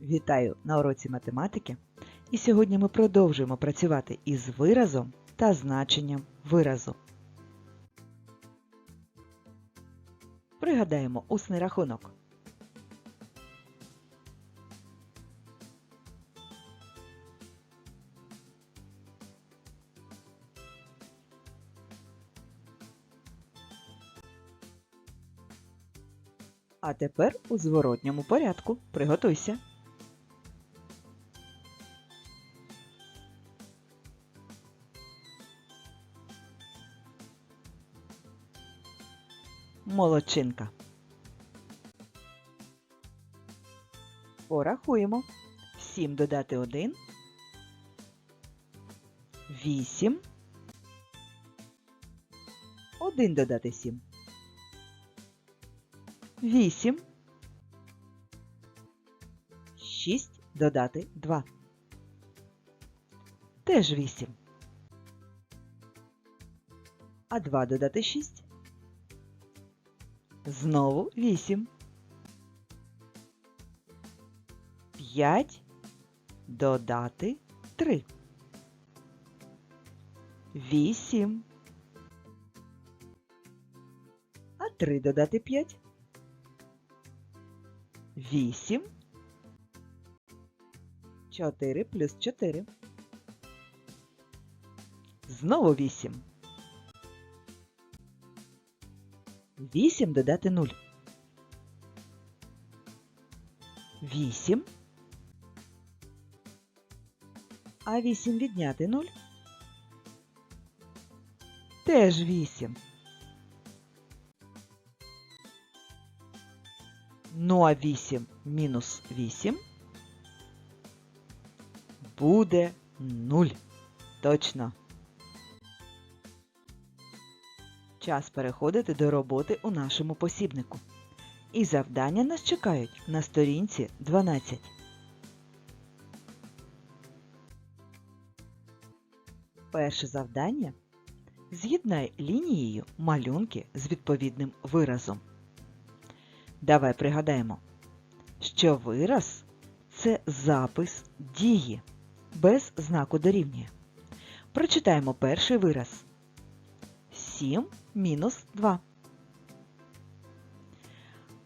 Вітаю на уроці математики. І сьогодні ми продовжуємо працювати із виразом та значенням виразу. Пригадаємо усний рахунок. А тепер у зворотньому порядку. Приготуйся. Молодчинка. Порахуємо. 7 додати 1. 8. 1 додати 7. 8. 6 додати 2. Теж 8. А 2 додати 6. Знову 8. 5 додати 3. 8. А 3 додати 5. 8. 4 плюс 4. Знову 8. 8 додати 0. 8. А 8 відняти 0. Теж 8. Ну а 8 мінус 8 буде 0. Точно. Час переходити до роботи у нашому посібнику. І завдання нас чекають на сторінці 12. Перше завдання. З'єднай лінією малюнки з відповідним виразом. Давай пригадаємо, що вираз це запис дії без знаку дорівнює. Прочитаємо перший вираз. 7 мінус 2.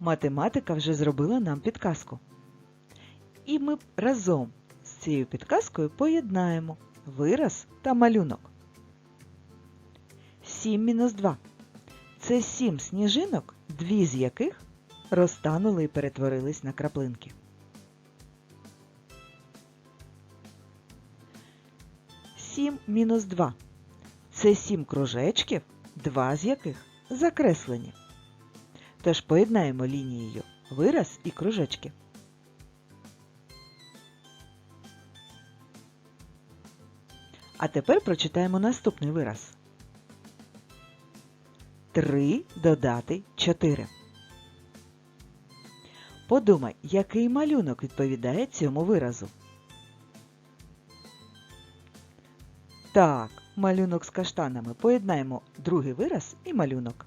Математика вже зробила нам підказку. І ми разом з цією підказкою поєднаємо вираз та малюнок. 7 мінус 2. Це 7 сніжинок, дві з яких розтанули і перетворились на краплинки. 7 мінус 2. Це 7 кружечків, два з яких закреслені. Тож поєднаємо лінією вираз і кружечки. А тепер прочитаємо наступний вираз. 3 додати 4. Подумай, який малюнок відповідає цьому виразу. Так, малюнок з каштанами. Поєднаємо другий вираз і малюнок.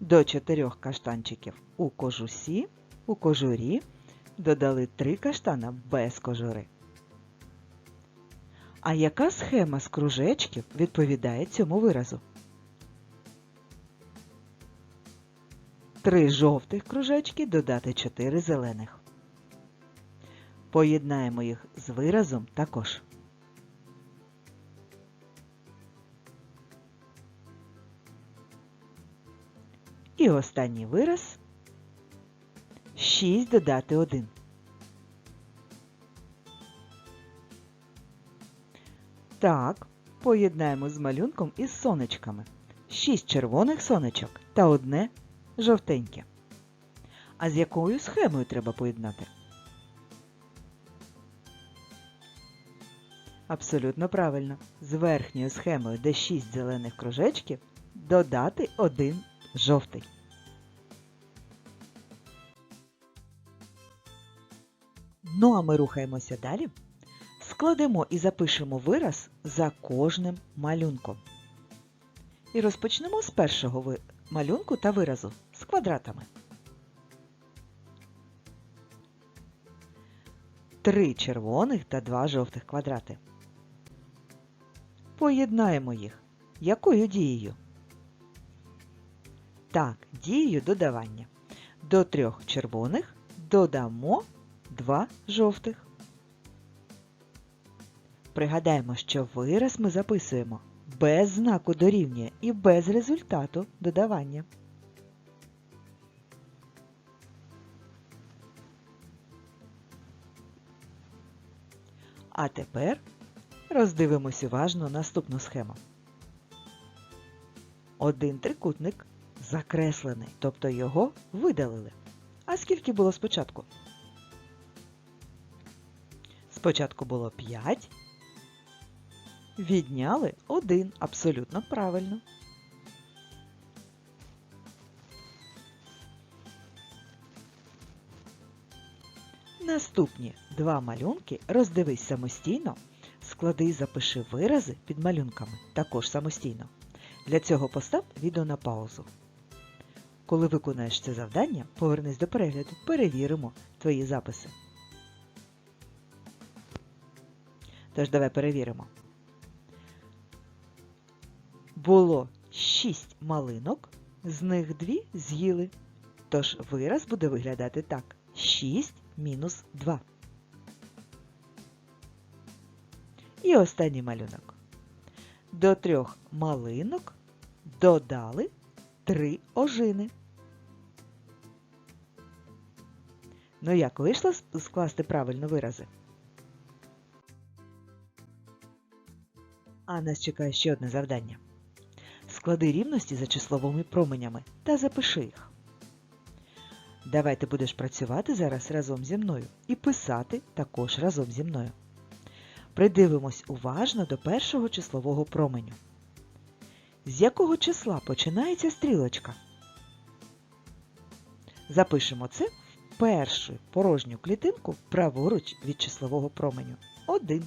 До чотирьох каштанчиків у кожусі, у кожурі додали три каштана без кожури. А яка схема з кружечків відповідає цьому виразу? Три жовтих кружечки додати чотири зелених. Поєднаємо їх з виразом також. І останній вираз 6 додати 1. Так, поєднаємо з малюнком із сонечками. 6 червоних сонечок та одне жовтеньке. А з якою схемою треба поєднати? Абсолютно правильно. З верхньою схемою, де 6 зелених кружечків, додати один жовтий. Ну а ми рухаємося далі. Складемо і запишемо вираз за кожним малюнком. І розпочнемо з першого малюнку та виразу з квадратами. три червоних та два жовтих квадрати. Поєднаємо їх. Якою дією? Так, дією додавання. До трьох червоних додамо два жовтих. Пригадаємо, що вираз ми записуємо без знаку дорівнює і без результату додавання. А тепер роздивимось уважно наступну схему. Один трикутник закреслений, тобто його видалили. А скільки було спочатку? Спочатку було 5. Відняли 1. Абсолютно правильно. Наступні два малюнки роздивись самостійно, склади і запиши вирази під малюнками також самостійно. Для цього постав відео на паузу. Коли виконаєш це завдання, повернись до перегляду, перевіримо твої записи. Тож давай перевіримо. Було 6 малинок, з них 2 з'їли. Тож вираз буде виглядати так: 6 мінус 2. І останній малюнок. До трьох малинок додали 3 ожини. Ну як вийшло скласти правильно вирази? А нас чекає ще одне завдання. Склади рівності за числовими променями та запиши їх. Давай ти будеш працювати зараз разом зі мною і писати також разом зі мною. Придивимось уважно до першого числового променю. З якого числа починається стрілочка? Запишемо це в першу порожню клітинку праворуч від числового променю. 1.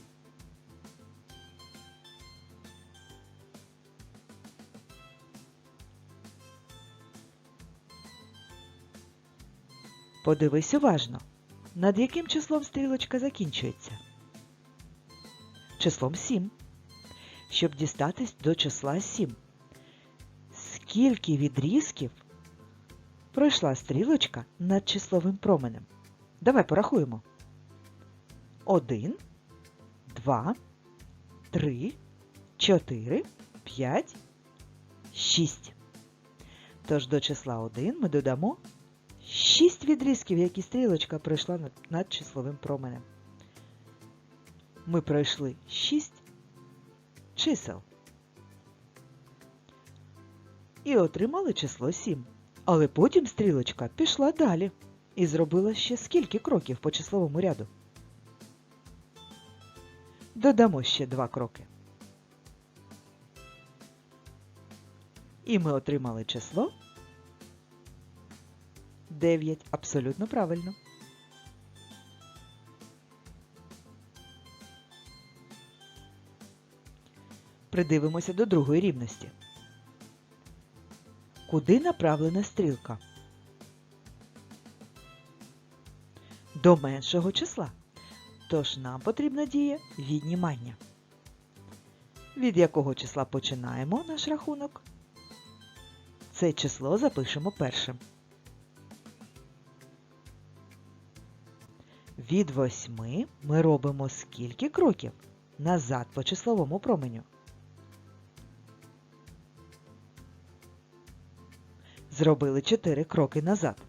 Подивись уважно, над яким числом стрілочка закінчується? Числом 7. Щоб дістатись до числа 7. Скільки відрізків пройшла стрілочка над числовим променем? Давай порахуємо. 1, 2, 3, 4, 5, 6. Тож до числа 1 ми додамо 6 відрізків, які стрілочка пройшла над, числовим променем. Ми пройшли 6 чисел. І отримали число 7. Але потім стрілочка пішла далі і зробила ще скільки кроків по числовому ряду. Додамо ще два кроки. І ми отримали число 9. Абсолютно правильно. Придивимося до другої рівності. Куди направлена стрілка? До меншого числа. Тож нам потрібна дія віднімання. Від якого числа починаємо наш рахунок? Це число запишемо першим. Від восьми ми робимо скільки кроків назад по числовому променю? Зробили 4 кроки назад.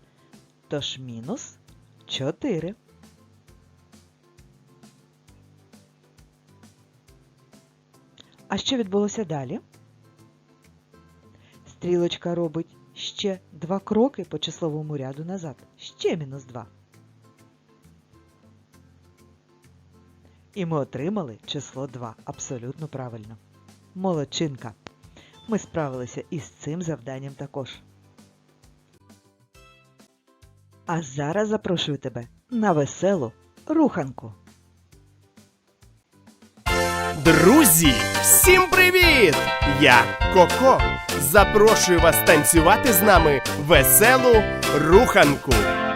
Тож мінус 4. А що відбулося далі? Стрілочка робить ще 2 кроки по числовому ряду назад. Ще мінус 2. І ми отримали число 2. Абсолютно правильно. Молодчинка! Ми справилися із цим завданням також. А зараз запрошую тебе на веселу руханку. Друзі, всім привіт! Я Коко. Запрошую вас танцювати з нами веселу руханку.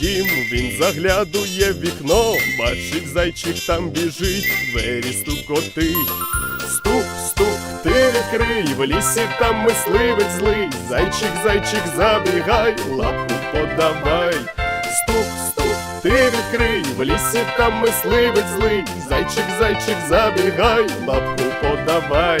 дім, він заглядує в вікно, бачить зайчик там біжить, двері стукотить. Стук, стук, ти відкрий, в лісі там мисливець злий. Зайчик, зайчик, забігай, лапку подавай. Стук, стук, ти відкрий, в лісі там мисливець злий. Зайчик, зайчик, забігай, лапку подавай.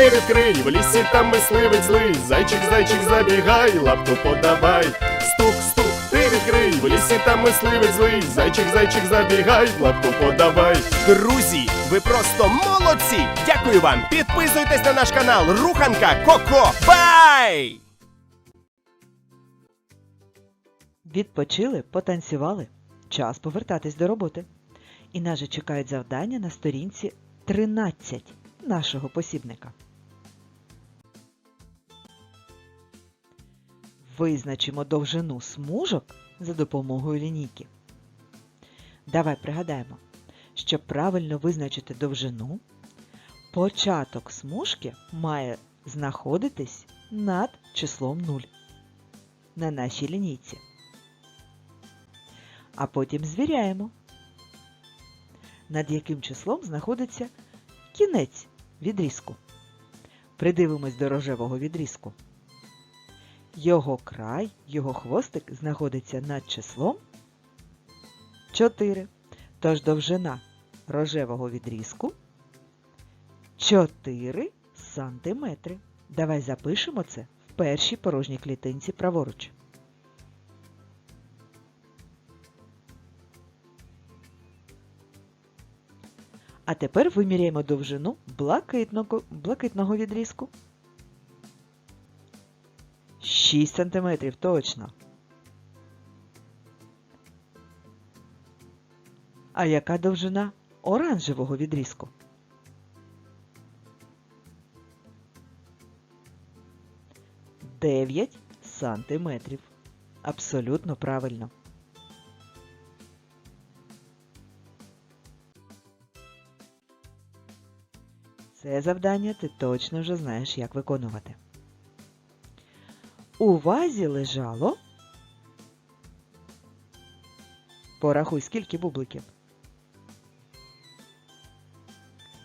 ти відкрий, в лісі там мисливець злий. Зайчик, зайчик, забігай, лапку подавай. Стук, стук, ти відкрий, в лісі там мисливець злий. Зайчик, зайчик, забігай, лапку подавай. Друзі, ви просто молодці! Дякую вам! Підписуйтесь на наш канал Руханка Коко. Бай! Відпочили, потанцювали. Час повертатись до роботи. І нас же чекають завдання на сторінці 13 нашого посібника. Визначимо довжину смужок за допомогою лінійки. Давай пригадаємо, щоб правильно визначити довжину, початок смужки має знаходитись над числом 0 на нашій лінійці а потім звіряємо, над яким числом знаходиться кінець відрізку. Придивимось до рожевого відрізку. Його край, його хвостик знаходиться над числом 4. Тож довжина рожевого відрізку 4 сантиметри. Давай запишемо це в першій порожній клітинці праворуч. А тепер виміряємо довжину блакитного, блакитного відрізку. 6 см точно. А яка довжина оранжевого відрізку? Дев'ять сантиметрів. Абсолютно правильно. Це завдання ти точно вже знаєш, як виконувати. У вазі лежало. Порахуй, скільки бубликів.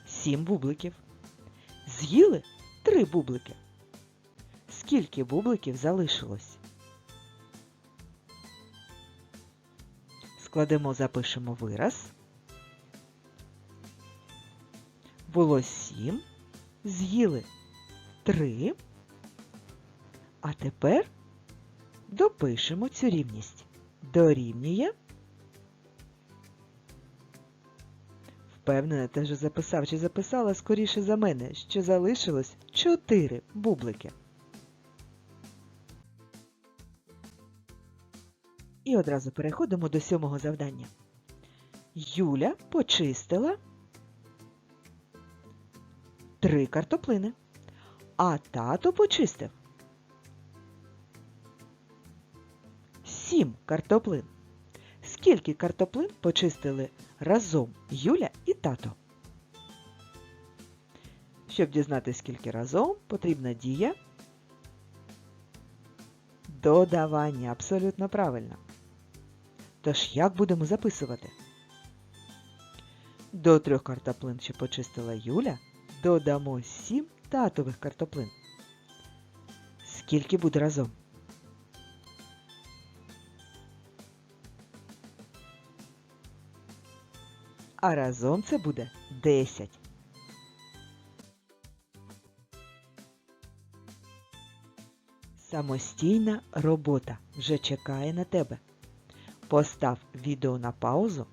Сім бубликів. З'їли три бублики. Скільки бубликів залишилось? Складемо, запишемо вираз. було сім, з'їли три. А тепер допишемо цю рівність. Дорівнює. Впевнена, ти вже записав чи записала скоріше за мене, що залишилось чотири бублики. І одразу переходимо до сьомого завдання. Юля почистила три картоплини. А тато почистив сім картоплин. Скільки картоплин почистили разом Юля і тато? Щоб дізнатися, скільки разом, потрібна дія додавання. Абсолютно правильно. Тож як будемо записувати? До трьох картоплин, що почистила Юля, додамо сім татових картоплин. Скільки буде разом? А разом це буде 10. Самостійна робота вже чекає на тебе. Постав відео на паузу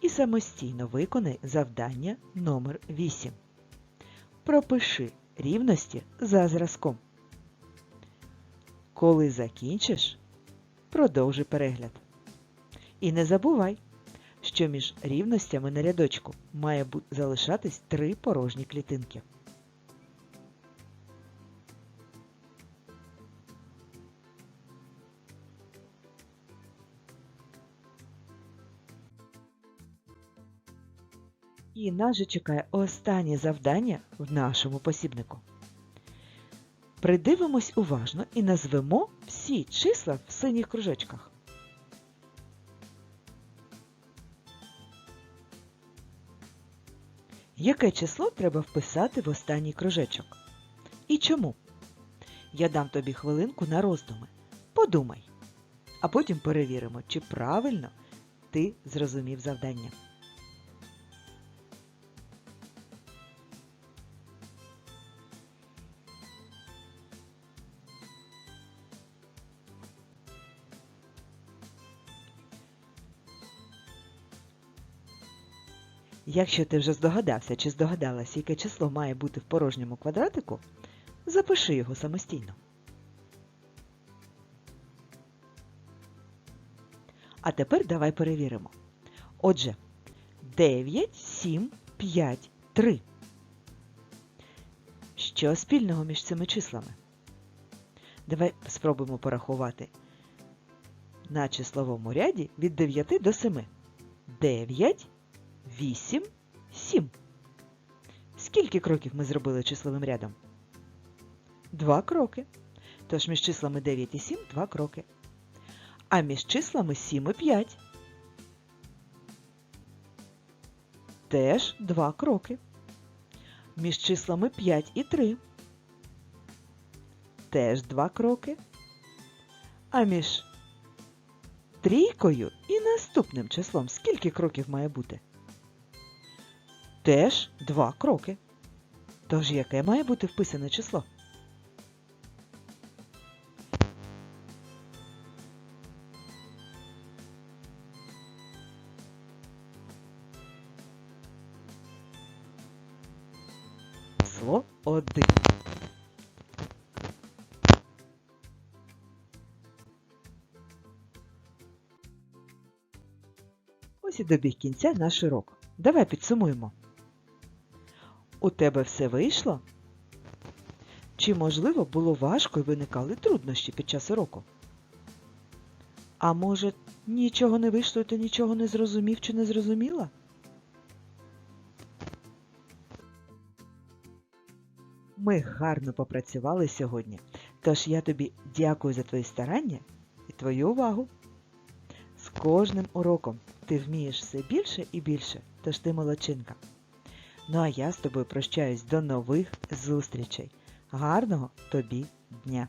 і самостійно виконай завдання номер 8. Пропиши рівності за зразком. Коли закінчиш, продовжуй перегляд. І не забувай, що між рівностями на рядочку має залишатись три порожні клітинки. І нас же чекає останнє завдання в нашому посібнику. Придивимось уважно і назвемо всі числа в синіх кружечках. Яке число треба вписати в останній кружечок? І чому? Я дам тобі хвилинку на роздуми. Подумай. А потім перевіримо, чи правильно ти зрозумів завдання. Якщо ти вже здогадався чи здогадалась, яке число має бути в порожньому квадратику, запиши його самостійно. А тепер давай перевіримо. Отже, 9, 7, 5, 3. Що спільного між цими числами? Давай спробуємо порахувати на числовому ряді від 9 до 7. 9, 8, 7. Скільки кроків ми зробили числовим рядом? Два кроки. Тож між числами 9 і 7 – два кроки. А між числами 7 і 5 теж два кроки. Між числами 5 і 3 теж два кроки. А між трійкою і наступним числом скільки кроків має бути? Теж два кроки. Тож яке має бути вписане число? Число один. Ось і добіг кінця наш урок. Давай підсумуємо. У тебе все вийшло? Чи, можливо, було важко і виникали труднощі під час уроку? А може, нічого не вийшло і ти нічого не зрозумів чи не зрозуміла? Ми гарно попрацювали сьогодні, тож я тобі дякую за твої старання і твою увагу. З кожним уроком ти вмієш все більше і більше, тож ти молодчинка. Ну а я з тобою прощаюсь до нових зустрічей. Гарного тобі дня!